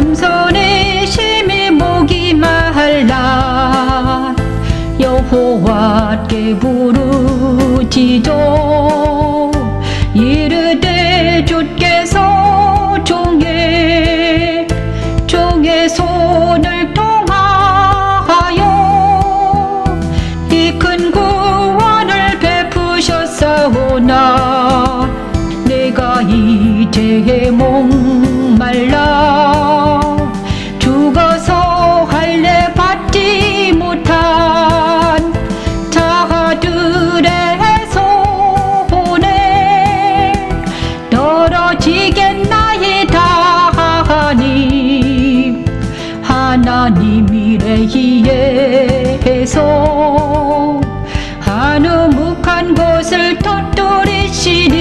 삼손의 심이 목이 말라. 여호와께 부르지도 이르되 주께서 종의 종의 손을 통하여 이 큰 구원을 베푸셨사오나. 내가 이제 몽 하나님이래 이에서 한우묵한 곳을 터뜨리시니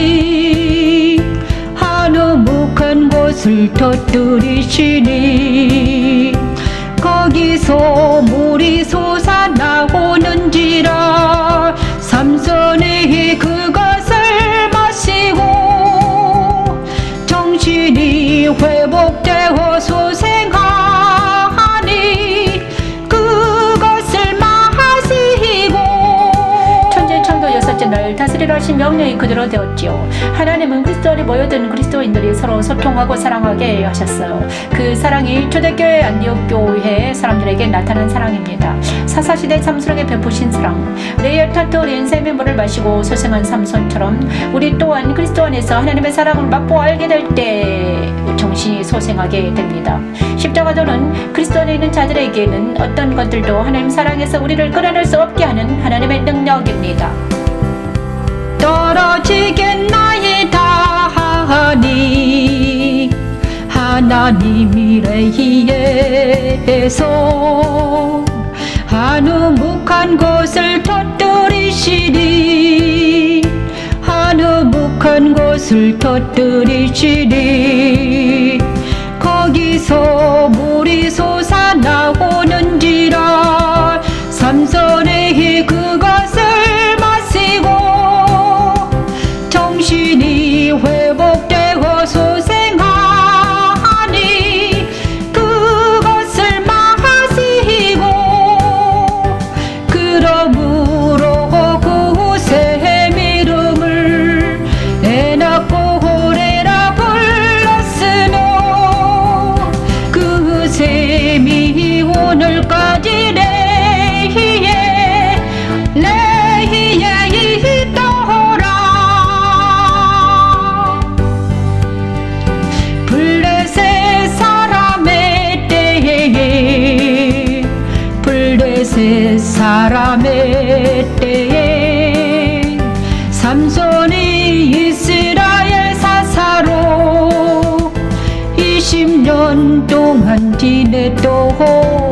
한우묵한 곳을 터뜨리시니 거기서 물이 솟아나오는지라 삼손이 그것을 마시고 정신이 회복되 날 다스리라 하신 명령이 그대로 되었지요. 하나님은 그리스도 안에 모여든 그리스도인들이 서로 소통하고 사랑하게 하셨어요. 그 사랑이 초대교회 안디옥 교회 사람들에게 나타난 사랑입니다. 사사시대 삼손에게 베푸신 사랑. 레이어 타트 어린 샘의 물을 마시고 소생한 삼손처럼 우리 또한 그리스도 안에서 하나님의 사랑을 맛보 알게 될 때 정신이 소생하게 됩니다. 십자가도는 그리스도 안에 있는 자들에게는 어떤 것들도 하나님 사랑에서 우리를 끌어낼 수 없게 하는 하나님의 능력입니다. 떨어지겠나이다 하니 하나님이래 이에서 한우묵한 곳을 터뜨리시니 한우묵한 곳을 터뜨리시니 거기서 물이 솟 사람의 때에 삼손이 이스라엘 사사로 20년 동안 지냈도